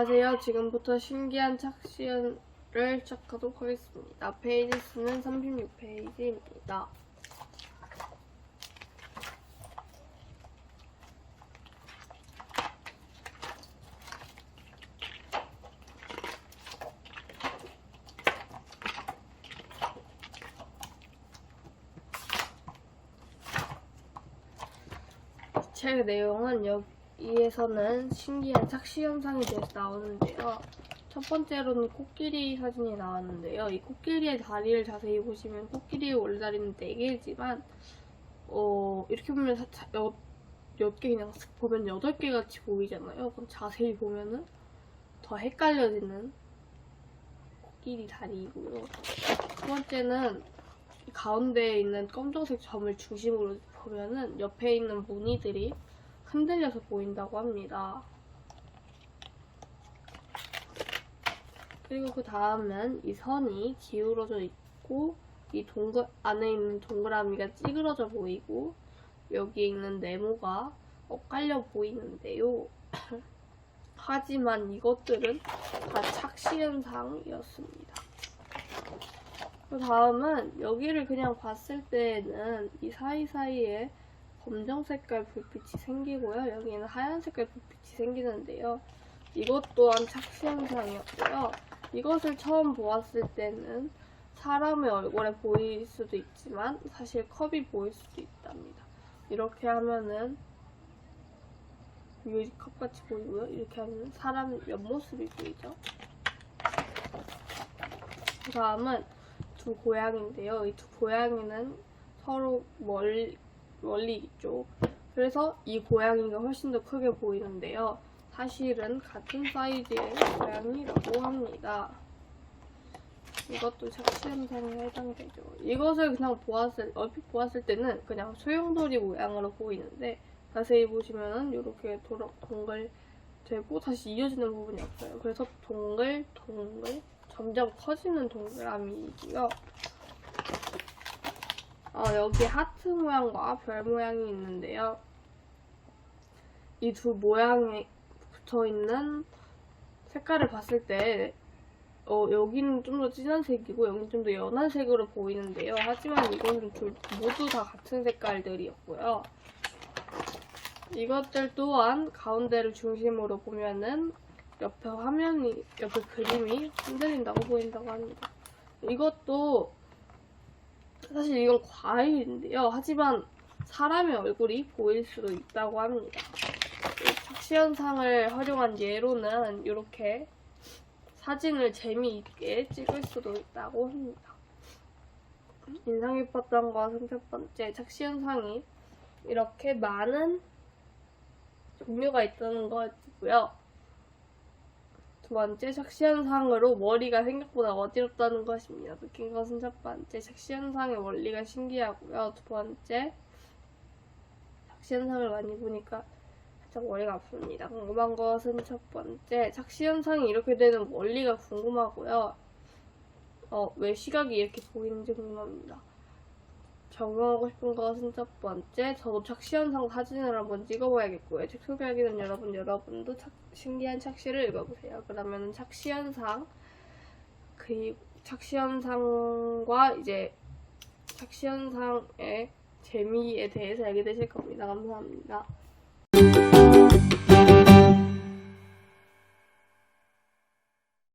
안녕하세요. 지금부터 신기한 착시를 시작하도록 하겠습니다. 페이지 수는 36페이지입니다. 책 내용은 여기 에서는 신기한 착시 현상에 대해서 나오는데요. 첫 번째로는 코끼리 사진이 나왔는데요. 이 코끼리의 다리를 자세히 보시면 코끼리의 원래 다리는 4개지만 어, 이렇게 보면 사- 자- 여, 몇개 그냥 슥 보면 8개 같이 보이잖아요. 그럼 자세히 보면은 더 헷갈려지는 코끼리 다리이고요. 두 번째는 이 가운데에 있는 검정색 점을 중심으로 보면은 옆에 있는 무늬들이 흔들려서 보인다고 합니다. 그리고 그 다음은 이 선이 기울어져 있고 이 동글 안에 있는 동그라미가 찌그러져 보이고 여기에 있는 네모가 엇갈려 보이는데요. 하지만 이것들은 다 착시 현상이었습니다. 그 다음은 여기를 그냥 봤을 때에는 이 사이사이에 검정 색깔 불빛이 생기고요. 여기는 하얀 색깔 불빛이 생기는데요. 이것 또한 착시 현상이었고요. 이것을 처음 보았을 때는 사람의 얼굴에 보일 수도 있지만 사실 컵이 보일 수도 있답니다. 이렇게 하면은 유리컵 같이 보이고요. 이렇게 하면 사람 옆모습이 보이죠. 그 다음은 두 고양이인데요. 이 두 고양이는 서로 멀리, 멀리 있죠. 그래서 이 고양이가 훨씬 더 크게 보이는데요. 사실은 같은 사이즈의 고양이라고 합니다. 이것도 착시 현상에 해당되죠. 이것을 그냥 보았을, 얼핏 보았을 때는 그냥 소용돌이 모양으로 보이는데 자세히 보시면은 이렇게 동글 되고 다시 이어지는 부분이 없어요. 그래서 동글, 동글, 점점 커지는 동그라미이고요. 어, 여기 하트 모양과 별 모양이 있는데요. 이 두 모양에 붙어 있는 색깔을 봤을 때, 어, 여기는 좀 더 진한 색이고, 여기는 좀 더 연한 색으로 보이는데요. 하지만 둘, 모두 다 같은 색깔들이었고요. 이것들 또한 가운데를 중심으로 보면은 옆에 화면이, 옆에 그림이 흔들린다고 보인다고 합니다. 이것도 사실 이건 과일인데요. 하지만 사람의 얼굴이 보일 수도 있다고 합니다. 현상을 활용한 예로는 이렇게 사진을 재미있게 찍을 수도 있다고 합니다. 인상 깊었던 것은 첫 번째, 착시 현상이 이렇게 많은 종류가 있다는 거였고요. 두 번째, 착시 현상으로 머리가 생각보다 어지럽다는 것입니다. 느낀 것은 첫 번째, 착시 현상의 원리가 신기하고요. 두 번째, 착시 현상을 많이 보니까 살짝 머리가 아픕니다. 궁금한 것은 첫 번째, 착시 현상이 이렇게 되는 원리가 궁금하고요. 어, 왜 시각이 이렇게 보이는지 궁금합니다. 적용하고 싶은 것은 첫 번째, 저도 착시 현상 사진을 한번 찍어봐야겠고요. 책 소개하기 전 여러분, 여러분도 착- 신기한 착시를 읽어보세요. 그러면 착시 현상, 그리고 착시 현상과 이제 착시 현상의 재미에 대해서 알게 되실 겁니다. 감사합니다.